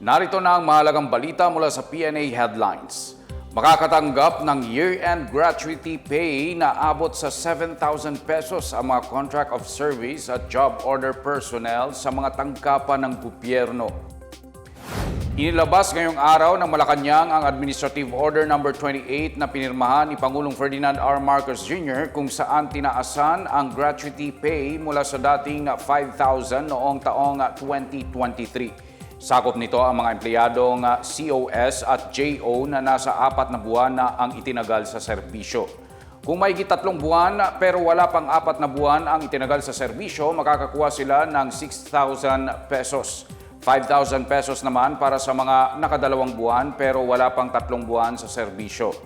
Narito na ang mahalagang balita mula sa PNA Headlines. Makakatanggap ng year-end gratuity pay na abot sa 7,000 pesos ang mga contract of service at job order personnel sa mga tangkapan ng gobyerno. Inilabas ngayong araw ng Malacanang ang Administrative Order No. 28 na pinirmahan ni Pangulong Ferdinand R. Marcos Jr. kung saan tinaasan ang gratuity pay mula sa dating 5,000 noong taong 2023. Sakop nito ang mga empleyadong COS at JO na nasa apat na buwan na ang itinagal sa serbisyo. Kung may tatlong buwan pero wala pang apat na buwan ang itinagal sa serbisyo, makakakuha sila ng 6,000 pesos. 5,000 pesos naman para sa mga nakadalawang buwan pero wala pang tatlong buwan sa serbisyo.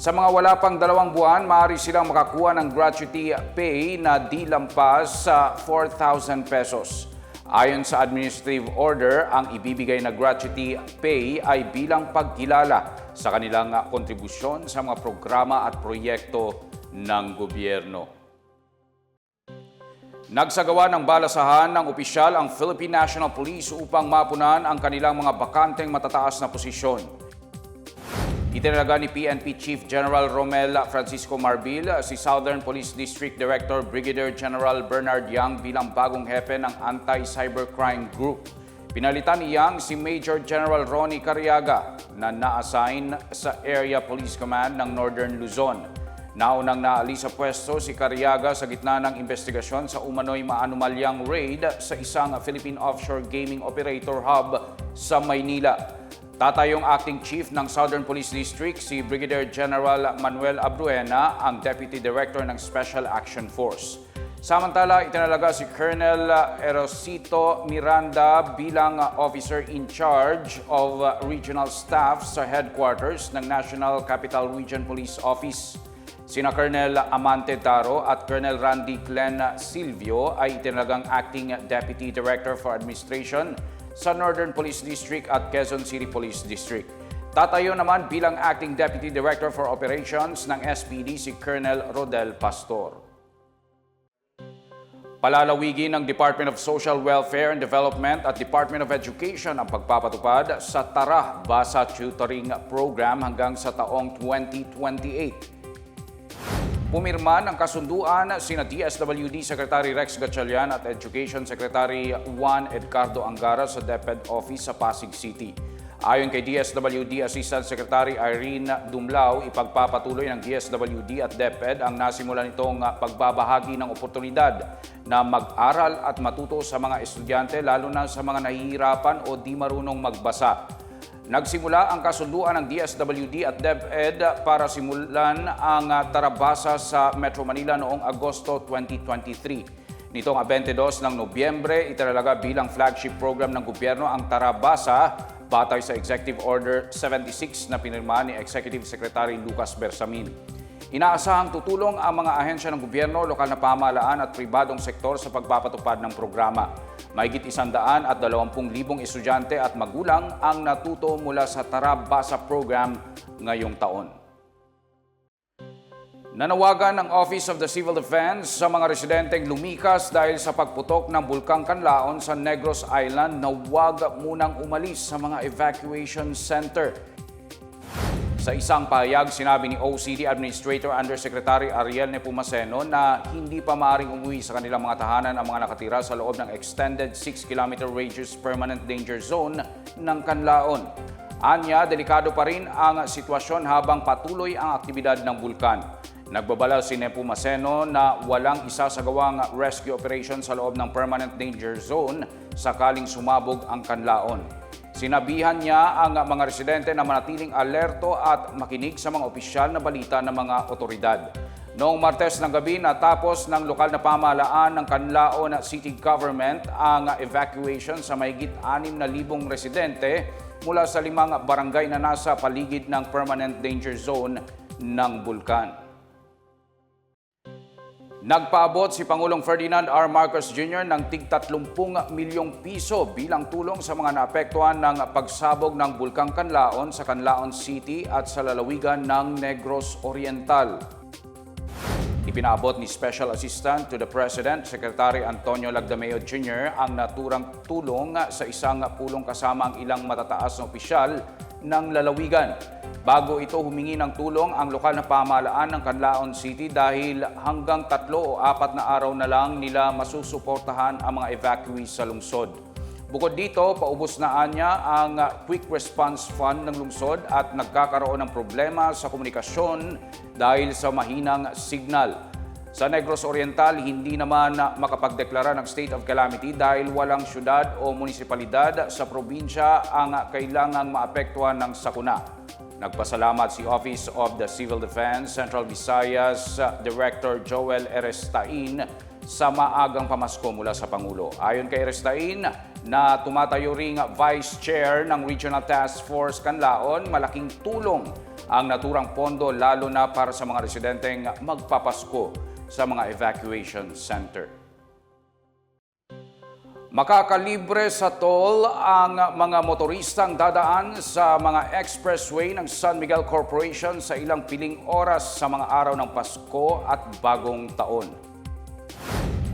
Sa mga wala pang dalawang buwan, maaari silang makakuha ng gratuity pay na di lampas sa 4,000 pesos. Ayon sa administrative order, ang ibibigay na gratuity pay ay bilang pagkilala sa kanilang kontribusyon sa mga programa at proyekto ng gobyerno. Nagsagawa ng balasahan ng opisyal ang Philippine National Police upang mapunan ang kanilang mga bakanteng matataas na posisyon. Itinalaga ni PNP Chief General Romel Francisco Marbil si Southern Police District Director Brigadier General Bernard Yang bilang bagong hepe ng Anti-Cybercrime Group. Pinalitan ni Yang si Major General Ronnie Cariaga na na-assign sa Area Police Command ng Northern Luzon. Naunang naalis sa pwesto si Cariaga sa gitna ng investigasyon sa umano'y maanumalyang raid sa isang Philippine offshore gaming operator hub sa Maynila. Tatayong acting chief ng Southern Police District si Brigadier General Manuel Abruena ang Deputy Director ng Special Action Force. Samantala, itinalaga si Colonel Erosito Miranda bilang Officer in Charge of Regional Staff sa headquarters ng National Capital Region Police Office. Sina Colonel Amante Taro at Colonel Randy Glenn Silvio ay itinalagang Acting Deputy Director for Administration sa Northern Police District at Quezon City Police District. Tatayo naman bilang Acting Deputy Director for Operations ng SPD si Colonel Rodel Pastor. Palalawigin ng Department of Social Welfare and Development at Department of Education ang pagpapatupad sa Tara Basa Tutoring Program hanggang sa taong 2028. Pumirma ng kasunduan sina DSWD Secretary Rex Gatchalian at Education Secretary Juan Edgardo Angara sa DepEd Office sa Pasig City. Ayon kay DSWD Assistant Secretary Irene Dumlao, ipagpapatuloy ng DSWD at DepEd ang nasimula nitong pagbabahagi ng oportunidad na mag-aral at matuto sa mga estudyante lalo na sa mga nahihirapan o di marunong magbasa. Nagsimula ang kasunduan ng DSWD at DepEd para simulan ang ah, tarabasa sa Metro Manila noong Agosto 2023. Nitong 22 ng Nobyembre, itinalaga bilang flagship program ng gobyerno ang Tarabasa batay sa Executive Order 76 na pinirmahan ni Executive Secretary Lucas Bersamin. Inaasahang tutulong ang mga ahensya ng gobyerno, lokal na pamahalaan at pribadong sektor sa pagpapatupad ng programa. Mahigit isandaan at dalawampung libong estudyante at magulang ang natuto mula sa Tarabasa program ngayong taon. Nanawagan ng Office of the Civil Defense sa mga residenteng lumikas dahil sa pagputok ng Bulkang Kanlaon sa Negros Island na huwag munang umalis sa mga evacuation center. Sa isang pahayag, sinabi ni OCD Administrator Undersecretary Ariel Nepomuceno na hindi pa maaaring umuwi sa kanilang mga tahanan ang mga nakatira sa loob ng extended 6-kilometer radius permanent danger zone ng Kanlaon. Anya, delikado pa rin ang sitwasyon habang patuloy ang aktibidad ng bulkan. Nagbabala si Nepomuceno na walang isasagawang rescue operation sa loob ng permanent danger zone sakaling sumabog ang kanlaon. Sinabihan niya ang mga residente na manatiling alerto at makinig sa mga opisyal na balita ng mga otoridad. Noong Martes ng gabi, natapos ng lokal na pamahalaan ng Kanlaon City Government ang evacuation sa mahigit 6,000 residente mula sa limang barangay na nasa paligid ng permanent danger zone ng bulkan. Nagpaabot si Pangulong Ferdinand R. Marcos Jr. ng tig 30 milyong piso bilang tulong sa mga naapektuhan ng pagsabog ng Bulkang Kanlaon sa Kanlaon City at sa lalawigan ng Negros Oriental. Ipinaabot ni Special Assistant to the President, Secretary Antonio Lagdameo Jr. ang naturang tulong sa isang pulong kasama ang ilang matataas na opisyal ng lalawigan. Bago ito humingi ng tulong ang lokal na pamahalaan ng Canlaon City dahil hanggang tatlo o apat na araw na lang nila masusuportahan ang mga evacuees sa lungsod. Bukod dito, paubos na anya ang Quick Response Fund ng lungsod at nagkakaroon ng problema sa komunikasyon dahil sa mahinang signal. Sa Negros Oriental, hindi naman makapagdeklara ng state of calamity dahil walang syudad o munisipalidad sa probinsya ang kailangang maapektuhan ng sakuna. Nagpasalamat si Office of the Civil Defense Central Visayas Director Joel Erestain sa maagang pamasko mula sa Pangulo. Ayon kay Erestain, na tumatayo ring Vice Chair ng Regional Task Force Canlaon, malaking tulong ang naturang pondo lalo na para sa mga residenteng magpapasko sa mga evacuation center. Makakalibre sa toll ang mga motoristang dadaan sa mga expressway ng San Miguel Corporation sa ilang piling oras sa mga araw ng Pasko at Bagong Taon.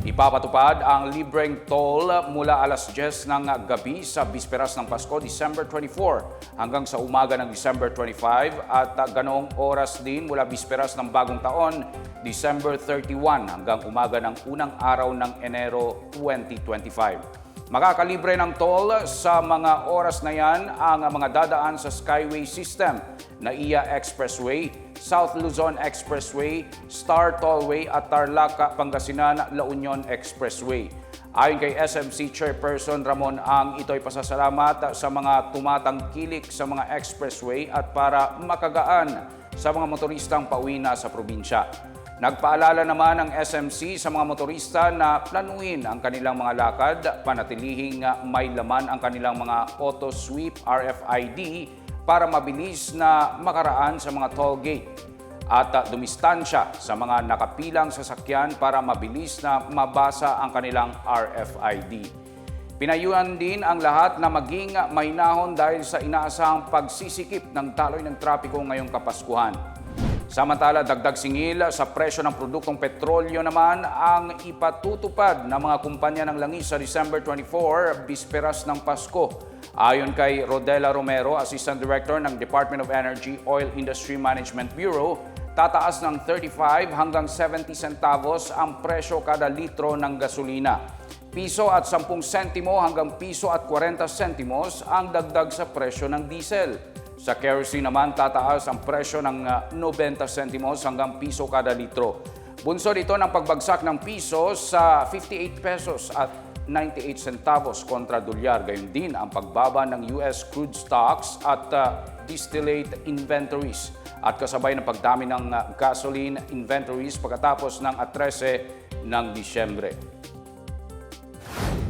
Ipapatupad ang libreng toll mula alas 10 ng gabi sa bisperas ng Pasko, December 24 hanggang sa umaga ng December 25 at ganoong oras din mula bisperas ng Bagong Taon, December 31 hanggang umaga ng unang araw ng Enero 2025. Makakalibre ng toll sa mga oras na yan ang mga dadaan sa Skyway System na IA Expressway, South Luzon Expressway, Star Tollway at Tarlac, Pangasinan, La Union Expressway. Ayon kay SMC Chairperson Ramon Ang, ito'y pasasalamat sa mga tumatangkilik sa mga expressway at para makagaan sa mga motoristang pauwi na sa probinsya. Nagpaalala naman ang SMC sa mga motorista na planuhin ang kanilang mga lakad, panatilihing may laman ang kanilang mga auto sweep RFID para mabilis na makaraan sa mga toll gate at uh, dumistansya sa mga nakapilang sasakyan para mabilis na mabasa ang kanilang RFID. Pinayuhan din ang lahat na maging mahinahon dahil sa inaasahang pagsisikip ng taloy ng trapiko ngayong Kapaskuhan. Samantala, dagdag singil sa presyo ng produktong petrolyo naman ang ipatutupad ng mga kumpanya ng langis sa December 24, bisperas ng Pasko. Ayon kay Rodela Romero, Assistant Director ng Department of Energy Oil Industry Management Bureau, tataas ng 35 hanggang 70 centavos ang presyo kada litro ng gasolina. Piso at 10 sentimo hanggang piso at 40 sentimos ang dagdag sa presyo ng diesel. Sa kerosene naman, tataas ang presyo ng ah, 90 sentimos hanggang piso kada litro. Bunsod ito ng pagbagsak ng piso sa 58 pesos at 98 centavos kontra dolyar. Gayon din ang pagbaba ng US crude stocks at ah, distillate inventories at kasabay ng pagdami ng ah, gasoline inventories pagkatapos ng 13 ng Disyembre.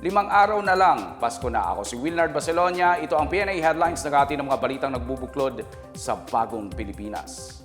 Limang araw na lang, Pasko na. Ako si Wilnard Baselonia. Ito ang PNA Headlines na ng mga balitang nagbubuklod sa bagong Pilipinas.